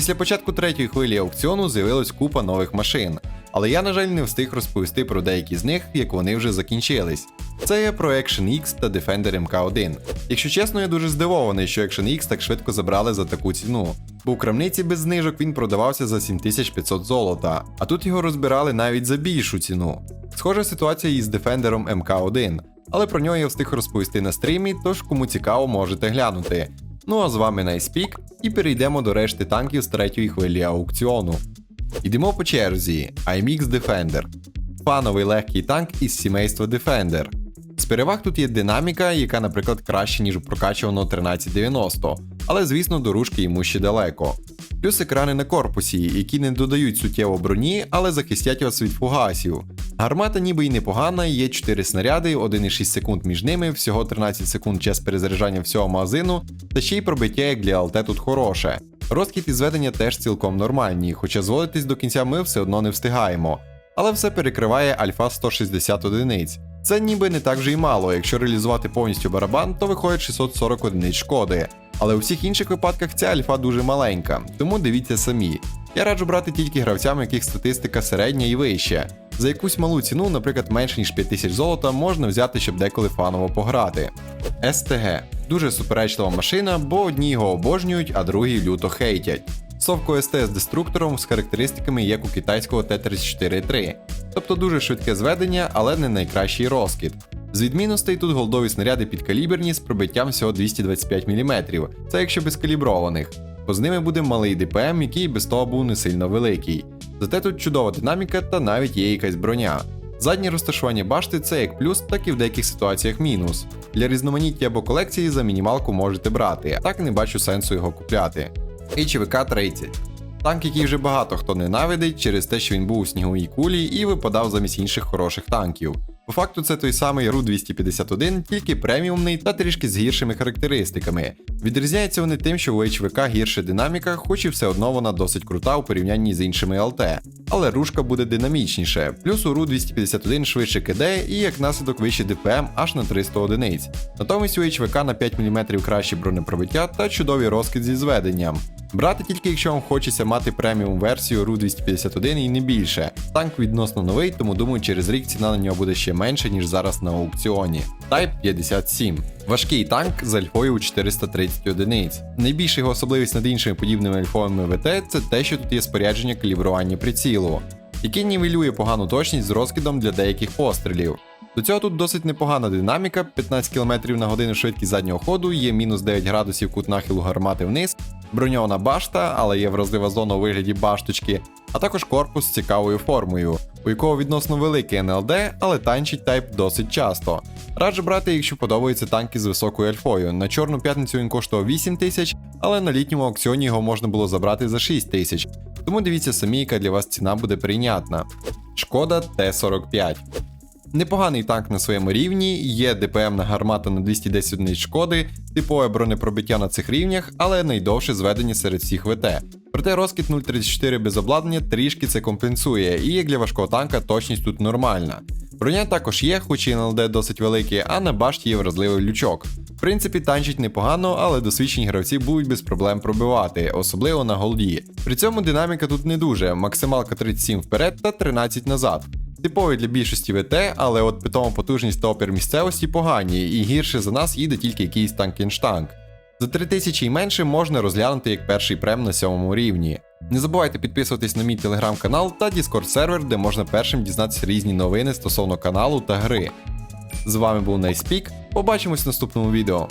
Після початку третьої хвилі аукціону з'явилась купа нових машин, але я, на жаль, не встиг розповісти про деякі з них, як вони вже закінчились. Це є про Action X та Defender MK1. Якщо чесно, я дуже здивований, що Action X так швидко забрали за таку ціну. Бо у крамниці без знижок він продавався за 7500 золота, а тут його розбирали навіть за більшу ціну. Схожа ситуація і з Defender MK1, але про нього я встиг розповісти на стрімі, тож кому цікаво, можете глянути. Ну а з вами Найспік, і перейдемо до решти танків з третьої хвилі аукціону. Йдемо по черзі. IMX Defender. Фановий легкий танк із сімейства Defender. З переваг тут є динаміка, яка, наприклад, краще, ніж у прокачуваного 1390, але звісно доружки йому ще далеко. Плюс екрани на корпусі, які не додають суттєво броні, але захистять вас від фугасів. Гармата ніби й непогана, є 4 снаряди, 1,6 секунд між ними, всього 13 секунд час перезаряджання всього магазину, та ще й пробиття як для ЛТ тут хороше. Розкіт і зведення теж цілком нормальні, хоча зводитись до кінця ми все одно не встигаємо. Але все перекриває альфа 160 одиниць. Це ніби не так вже й мало, якщо реалізувати повністю барабан, то виходить 640 одиниць шкоди. Але у всіх інших випадках ця альфа дуже маленька, тому дивіться самі. Я раджу брати тільки гравцям, яких статистика середня і вища. За якусь малу ціну, наприклад, менше ніж 5000 золота, можна взяти, щоб деколи фаново пограти. СТГ дуже суперечлива машина, бо одні його обожнюють, а другі люто хейтять. Совко СТ з деструктором з характеристиками як у китайського Т-34-3, тобто дуже швидке зведення, але не найкращий розкид. З відмінностей тут голдові снаряди підкаліберні з пробиттям всього 225 мм, це якщо без каліброваних, бо з ними буде малий ДПМ, який без того був не сильно великий. Зате тут чудова динаміка та навіть є якась броня. Заднє розташування башти це як плюс, так і в деяких ситуаціях мінус. Для різноманіття або колекції за мінімалку можете брати, так не бачу сенсу його купляти. HVK 30 Танк, який вже багато хто ненавидить через те, що він був у сніговій кулі і випадав замість інших хороших танків. По факту це той самий Ру-251, тільки преміумний та трішки з гіршими характеристиками. Відрізняються вони тим, що у HVK гірша динаміка, хоч і все одно вона досить крута у порівнянні з іншими ЛТ. Але ружка буде динамічніше, плюс у Ру-251 швидше кидає і як наслідок вище ДПМ аж на 300 одиниць. Натомість у HVK на 5 мм краще бронепробиття та чудовий розкид зі зведенням. Брати тільки якщо вам хочеться мати преміум версію RU 251 і не більше. Танк відносно новий, тому думаю, через рік ціна на нього буде ще менше, ніж зараз на аукціоні. Type 57. Важкий танк з альфою у 430 одиниць. Найбільша його особливість над іншими подібними альфовими ВТ це те, що тут є спорядження калібрування прицілу, яке нівелює погану точність з розкидом для деяких пострілів. До цього тут досить непогана динаміка, 15 км на годину швидкість заднього ходу, є мінус 9 градусів кут нахилу гармати вниз, броньована башта, але є вразлива зона у вигляді башточки, а також корпус з цікавою формою, у якого відносно великий НЛД, але танчить тайп досить часто. Раджу брати, якщо подобаються танки з високою альфою. На чорну п'ятницю він коштував 8 тисяч, але на літньому аукціоні його можна було забрати за 6 тисяч. Тому дивіться самі, яка для вас ціна буде прийнятна. Шкода Т-45. Непоганий танк на своєму рівні, є ДПМна гармата на 210 одиниць шкоди, типове бронепробиття на цих рівнях, але найдовше зведення серед всіх ВТ. Проте розкид 0.34 без обладнання трішки це компенсує, і як для важкого танка точність тут нормальна. Броня також є, хоч і НЛД досить великий, а на башті є вразливий лючок. В принципі, танчить непогано, але досвідчені гравці будуть без проблем пробивати, особливо на голді. При цьому динаміка тут не дуже, максималка 37 вперед та 13 назад. Типовий для більшості ВТ, але от питома потужність та опір місцевості погані, і гірше за нас їде тільки якийсь танк-інштанк. За 3000 і менше можна розглянути як перший прем на сьомому рівні. Не забувайте підписуватись на мій телеграм-канал та Discord сервер, де можна першим дізнатися різні новини стосовно каналу та гри. З вами був Найспік, побачимось в наступному відео.